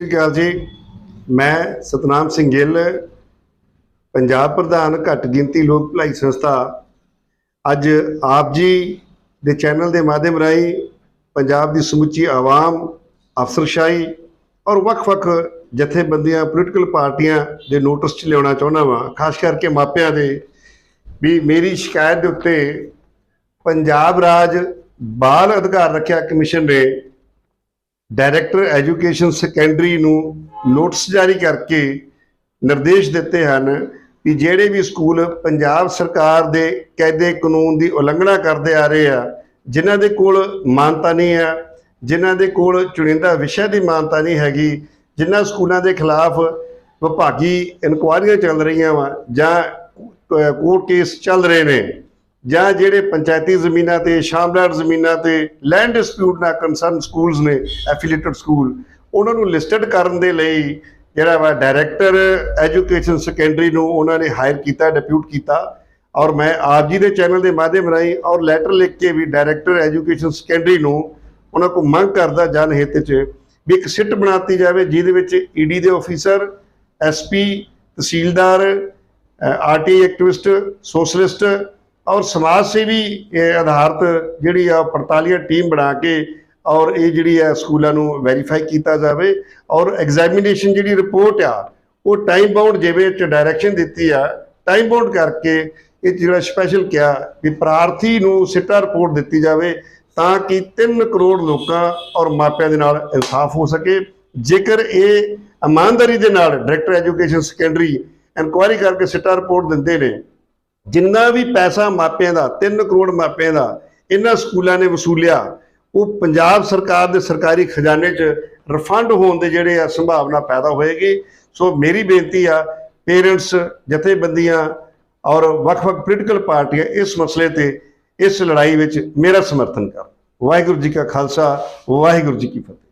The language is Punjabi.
ਸਤਿ ਸ਼੍ਰੀ ਅਕਾਲ ਜੀ। ਮੈਂ ਸਤਨਾਮ ਸਿੰਘ ਗਿੱਲ, ਪੰਜਾਬ ਪ੍ਰਧਾਨ ਘੱਟ ਗਿਣਤੀ ਲੋਕ ਭਲਾਈ ਸੰਸਥਾ। ਅੱਜ ਆਪ ਜੀ ਦੇ ਚੈਨਲ ਦੇ ਮਾਧਿਅਮ ਰਾਹੀਂ ਪੰਜਾਬ ਦੀ ਸਮੁੱਚੀ ਆਵਾਮ, ਅਫਸਰਸ਼ਾਹੀ ਔਰ ਵੱਖ-ਵੱਖ ਜਥੇਬੰਦੀਆਂ ਪੋਲੀਟੀਕਲ ਪਾਰਟੀਆਂ ਦੇ ਨੋਟਿਸ 'ਚ ਲਿਆਉਣਾ ਚਾਹੁੰਦਾ ਵਾਂ, ਖਾਸ ਕਰਕੇ ਮਾਪਿਆਂ ਦੇ। ਵੀ ਮੇਰੀ ਸ਼ਿਕਾਇਤ ਦੇ ਉੱਤੇ ਪੰਜਾਬ ਰਾਜ ਬਾਲ ਅਧਿਕਾਰ ਰੱਖਿਆ ਕਮਿਸ਼ਨ ਨੇ ਡਾਇਰੈਕਟਰ ਐਜੂਕੇਸ਼ਨ ਸੈਕੰਡਰੀ ਨੂੰ ਨੋਟਿਸ ਜਾਰੀ ਕਰਕੇ ਨਿਰਦੇਸ਼ ਦਿੱਤੇ ਹਨ ਕਿ ਜਿਹੜੇ ਵੀ ਸਕੂਲ ਪੰਜਾਬ ਸਰਕਾਰ ਦੇ ਕਾਇਦੇ ਕਾਨੂੰਨ ਦੀ ਉਲੰਘਣਾ ਕਰਦੇ ਆ ਰਹੇ ਆ, ਜਿਨ੍ਹਾਂ ਦੇ ਕੋਲ ਮਾਨਤਾ ਨਹੀਂ ਆ, ਜਿਨ੍ਹਾਂ ਦੇ ਕੋਲ ਚੁਣਿੰਦਾ ਵਿਸ਼ਾ ਦੀ ਮਾਨਤਾ ਨਹੀਂ ਹੈਗੀ, ਜਿਨ੍ਹਾਂ ਸਕੂਲਾਂ ਦੇ ਖਿਲਾਫ ਵਿਭਾਗੀ ਇਨਕੁਆਇਰੀਆਂ ਚੱਲ ਰਹੀਆਂ ਵਾ ਜਾਂ ਕੋਰਟ ਕੇਸ ਚੱਲ ਰਹੇ ਨੇ। ਜਾਂ ਜਿਹੜੇ ਪੰਚਾਇਤੀ ਜ਼ਮੀਨਾਂ ਤੇ, ਸ਼ਾਮਲਾਟ ਜ਼ਮੀਨਾਂ ਤੇ ਲੈਂਡ ਡਿਸਪਿਊਟ ਨਾਲ ਕੰਸਰਨ ਸਕੂਲਸ ਨੇ ਐਫੀਲੀਏਟਡ ਸਕੂਲ ਉਹਨਾਂ ਨੂੰ ਲਿਸਟਡ ਕਰਨ ਦੇ ਲਈ ਜਿਹੜਾ ਵਾ ਡਾਇਰੈਕਟਰ ਐਜੂਕੇਸ਼ਨ ਸੈਕੰਡਰੀ ਨੂੰ ਉਹਨਾਂ ਨੇ ਹਾਇਰ ਕੀਤਾ ਡਿਪਿਊਟ ਕੀਤਾ ਔਰ ਮੈਂ ਆਪ ਜੀ ਦੇ ਚੈਨਲ ਦੇ ਮਾਧਿਅਮ ਰਾਹੀਂ ਔਰ ਲੈਟਰ ਲਿਖ ਕੇ ਵੀ ਡਾਇਰੈਕਟਰ ਐਜੂਕੇਸ਼ਨ ਸੈਕੰਡਰੀ ਨੂੰ ਉਹਨਾਂ ਕੋਲ ਮੰਗ ਕਰਦਾ, ਜਨ ਹਿੱਤ 'ਚ ਵੀ ਇੱਕ ਸਿੱਟ ਬਣਾਤੀ ਜਾਵੇ ਜਿਹਦੇ ਵਿੱਚ ਈਡੀ ਦੇ ਆਫੀਸਰ ਐਸਪੀ ਤਹਿਸੀਲਦਾਰ ਆਰਟੀ ਐਕਟਿਵਿਸਟ ਸੋਸ਼ਲਿਸਟ ਔਰ ਸਮਾਜ ਸੇਵੀ ਇਹ ਆਧਾਰਿਤ ਜਿਹੜੀ ਆ ਪੜਤਾਲੀਆ ਟੀਮ ਬਣਾ ਕੇ ਔਰ ਇਹ ਜਿਹੜੀ ਆ ਸਕੂਲਾਂ ਨੂੰ ਵੈਰੀਫਾਈ ਕੀਤਾ ਜਾਵੇ ਔਰ ਐਗਜ਼ਾਮੀਨੇਸ਼ਨ ਜਿਹੜੀ ਰਿਪੋਰਟ ਆ, ਉਹ ਟਾਈਮ ਬਾਉਂਡ ਜਿਵੇਂ ਚ ਡਾਇਰੈਕਸ਼ਨ ਦਿੱਤੀ ਆ ਟਾਈਮ ਬਾਉਂਡ ਕਰਕੇ ਇਹ ਜਿਹੜਾ ਸਪੈਸ਼ਲ ਕਿਹਾ ਵੀ ਪ੍ਰਾਰਥੀ ਨੂੰ ਸਿੱਟਾ ਰਿਪੋਰਟ ਦਿੱਤੀ ਜਾਵੇ ਤਾਂ ਕਿ 3 ਕਰੋੜ ਲੋਕਾਂ ਔਰ ਮਾਪਿਆਂ ਦੇ ਨਾਲ ਇਨਸਾਫ ਹੋ ਸਕੇ। ਜੇਕਰ ਇਹ ਇਮਾਨਦਾਰੀ ਦੇ ਨਾਲ ਡਾਇਰੈਕਟਰ ਐਜੂਕੇਸ਼ਨ ਸੈਕੰਡਰੀ ਇਨਕੁਆਇਰੀ ਕਰਕੇ ਸਿੱਟਾ ਰਿਪੋਰਟ ਦਿੰਦੇ ਨੇ ਜਿੰਨਾ ਵੀ ਪੈਸਾ ਮਾਪਿਆਂ ਦਾ 3 ਕਰੋੜ ਮਾਪਿਆਂ ਦਾ ਇਹਨਾਂ ਸਕੂਲਾਂ ਨੇ ਵਸੂਲਿਆ, ਉਹ ਪੰਜਾਬ ਸਰਕਾਰ ਦੇ ਸਰਕਾਰੀ ਖਜ਼ਾਨੇ 'ਚ ਰਿਫੰਡ ਹੋਣ ਦੇ ਜਿਹੜੇ ਆ ਸੰਭਾਵਨਾ ਪੈਦਾ ਹੋਏਗੀ। ਸੋ ਮੇਰੀ ਬੇਨਤੀ ਆ ਪੇਰੈਂਟਸ ਜਥੇਬੰਦੀਆਂ ਔਰ ਵੱਖ-ਵੱਖ ਪੋਲੀਟੀਕਲ ਪਾਰਟੀਆਂ ਇਸ ਮਸਲੇ ਤੇ ਇਸ ਲੜਾਈ ਵਿੱਚ ਮੇਰਾ ਸਮਰਥਨ ਕਰਨ ਵਾਹਿਗੁਰੂ ਜੀ ਕਾ ਖਾਲਸਾ, ਵਾਹਿਗੁਰੂ ਜੀ ਕੀ ਫਤਿਹ।